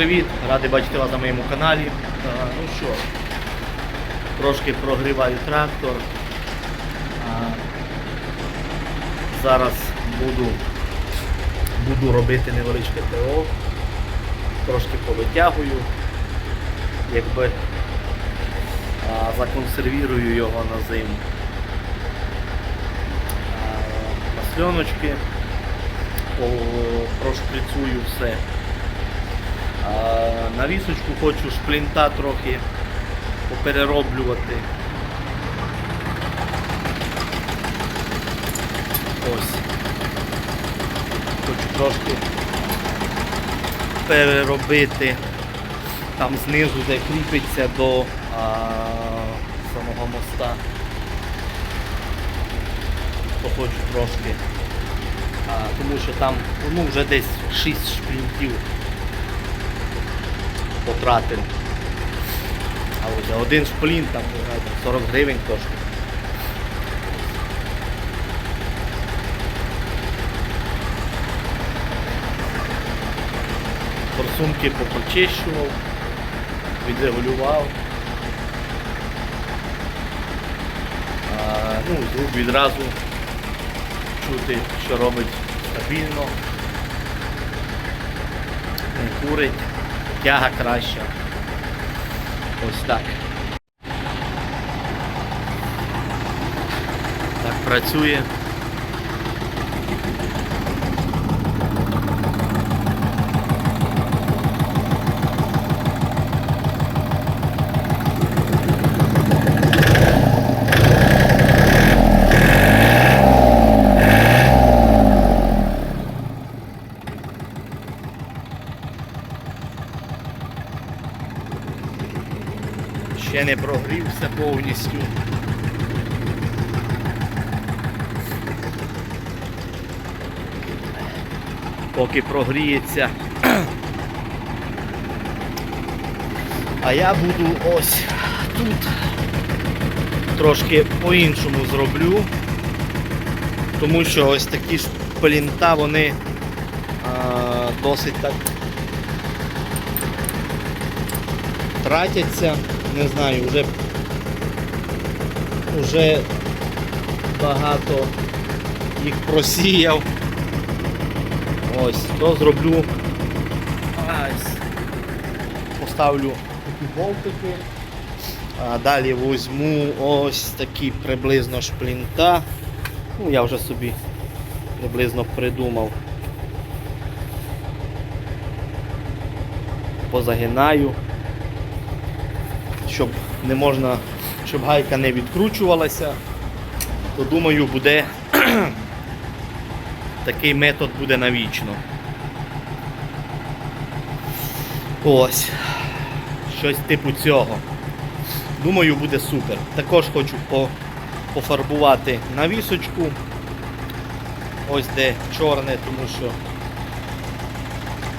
привіт! Радий бачити вас на моєму каналі. Е, Ну що, трошки прогріваю трактор. А, Зараз буду, буду робити невеличке ТО. Трошки повитягую, якби а, законсервірую його на зиму. А, Масльоночки, прошприцую все. А, навісочку хочу шплінта трохи поперероблювати. Ось. Хочу трошки переробити там знизу, де кріпиться до а, самого моста. То хочу трошки. А, тому що там ну, вже десь 6 шплінтів потратив. А ось один шплін там там 40 гривень коштує. Форсунки попочищував, відрегулював. Ну, звук відразу чути, що робить стабільно, не курить, тяга краща. Ось так. Так працює. Ще не прогрівся повністю. Поки прогріється. А я буду ось тут трошки по-іншому зроблю. Тому що ось такі шплінта, вони а, досить так тратяться, не знаю, вже, вже багато їх просіяв. Ось, то зроблю. Ось. Поставлю такі болтики. А далі візьму ось такі приблизно шплінта. Ну, я вже собі приблизно придумав. Позагинаю щоб не можна, щоб гайка не відкручувалася, то думаю буде такий метод буде навічно. Ось. Щось типу цього. Думаю, буде супер. Також хочу по, пофарбувати навісочку. Ось де чорне, тому що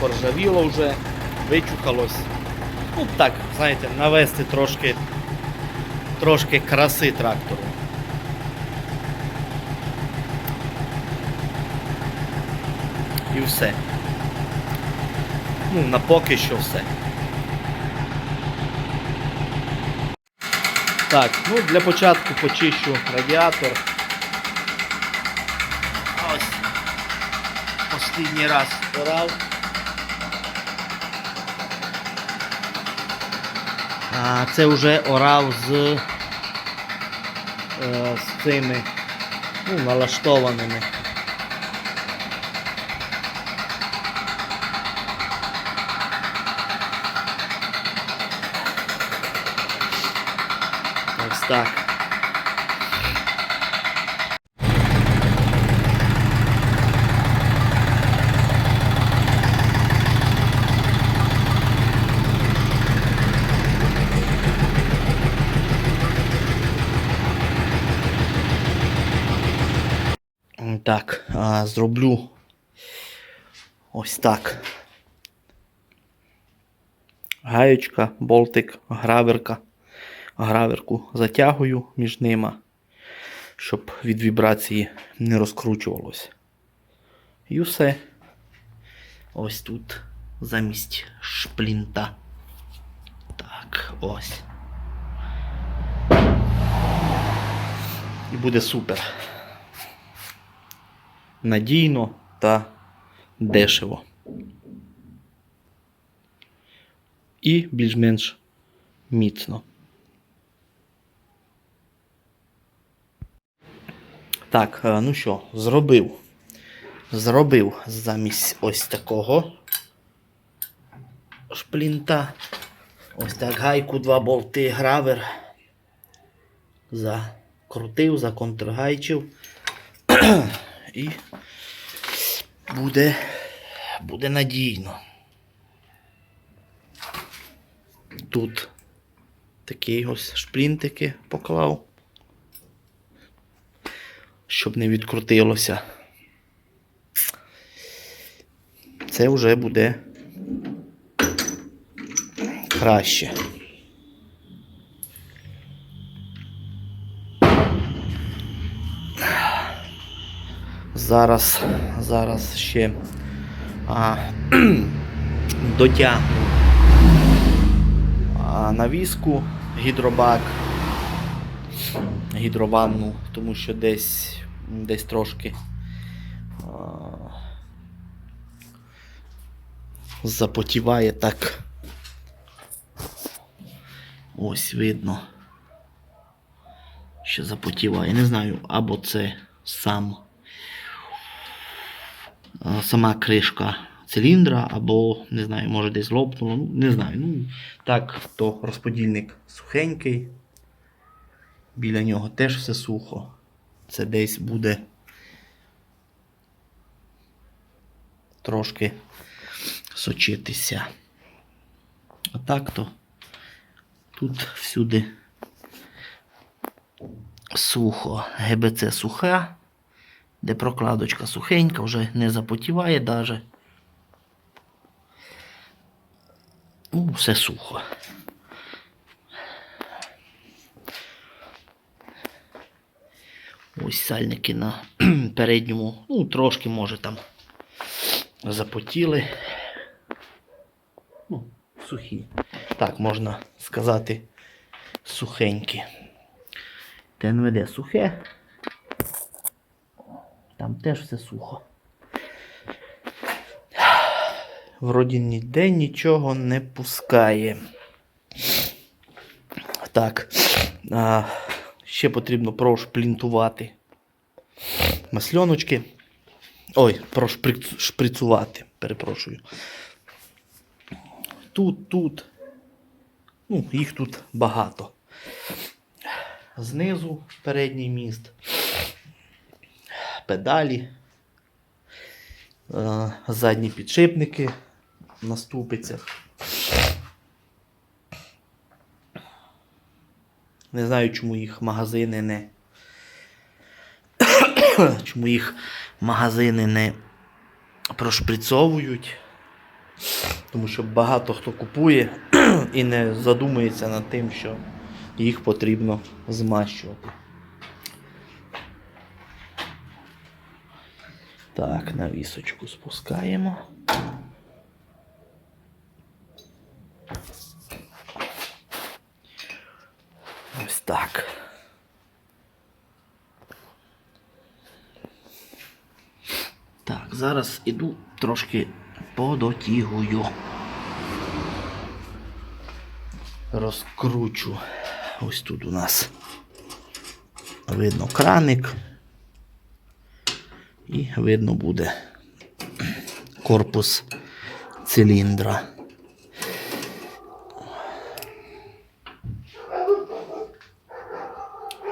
поржавіло вже, вичухалось. Ну так, знаєте, навести трошки, трошки краси трактору. І все. Ну, на поки що все. Так, ну для початку почищу радіатор. Ось. Останній раз порав. А це вже орав з, е, з цими ну, налаштованими. Так. Так, а, зроблю ось так. Гаєчка, болтик, граверка. Граверку затягую між ними, щоб від вібрації не розкручувалося. І все. Ось тут замість шплінта. Так, ось. І буде супер. Надійно та дешево. І більш-менш міцно. Так, е, ну що, зробив. Зробив замість ось такого шплінта. Ось так гайку, два болти, гравер. Закрутив, законтргайчив. І буде, буде надійно. Тут такі ось шплінтики поклав, щоб не відкрутилося. Це вже буде краще. Зараз, зараз ще а, дотягну а, навіску гідробак, гідрованну, тому що десь, десь трошки а, запотіває так. Ось видно. Що запотіває. Не знаю, або це сам сама кришка циліндра, або, не знаю, може десь лопнуло. Ну, не знаю. Ну, так, то розподільник сухенький. Біля нього теж все сухо. Це десь буде трошки сочитися. А так то тут всюди сухо. ГБЦ суха, де прокладочка сухенька, вже не запотіває даже. Ну, все сухо. Ось сальники на передньому, ну, трошки може там запотіли. Ну, сухі. Так, можна сказати, сухенькі. ТНВД сухе. Теж все сухо. Вроді ніде нічого не пускає. Так. А, ще потрібно прошплінтувати масльоночки. Ой, прошприцувати, перепрошую. Тут, тут. Ну, їх тут багато. Знизу передній міст. Педалі. Е, Задні підшипники на ступицях. Не знаю, чому їх магазини не. чому їх магазини не прошприцовують. Тому що багато хто купує і не задумується над тим, що їх потрібно змащувати. Так, навісочку спускаємо. Ось так. Так, зараз іду трошки подотягую. Розкручу. Ось тут у нас видно краник. І видно буде корпус циліндра.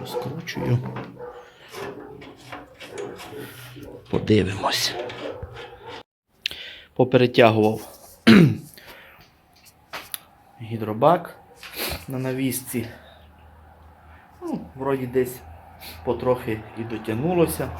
Розкручую. Подивимось. Поперетягував гідробак на навісці. Ну, вроді десь потрохи і дотягнулося.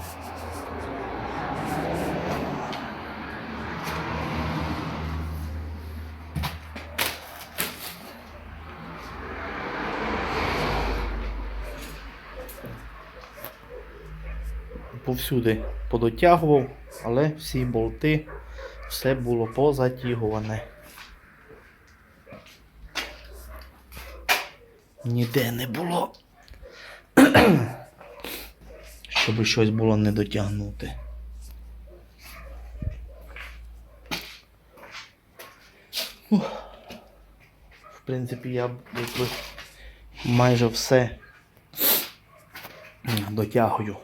Повсюди подотягував, але всі болти все було позатягуване. Ніде не було. Щоб щось було не дотягнути. В принципі, я майже все дотягую.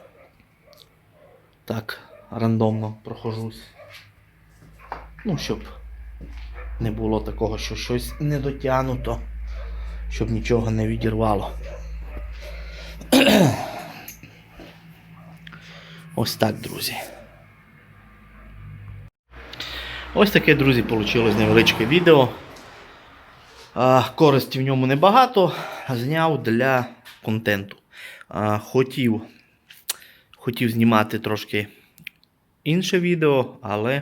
Так, рандомно прохожусь. Ну, щоб не було такого, що щось не дотягнуто, щоб нічого не відірвало. Ось так, друзі. Ось таке, друзі, вийшло невеличке відео. Користі в ньому небагато. Зняв для контенту. Хотів, хотів знімати трошки інше відео, але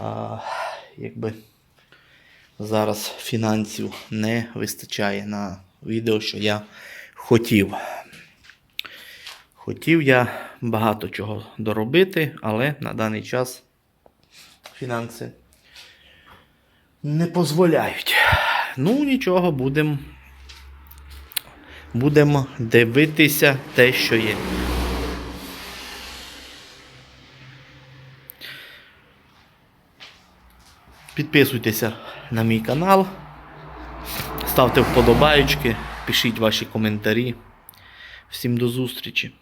а, якби зараз фінансів не вистачає на відео, що я хотів. Хотів я багато чого доробити, але на даний час фінанси не дозволяють. Ну, нічого, будемо будемо дивитися те, що є. Підписуйтеся на мій канал, ставте вподобайки, пишіть ваші коментарі. Всім до зустрічі!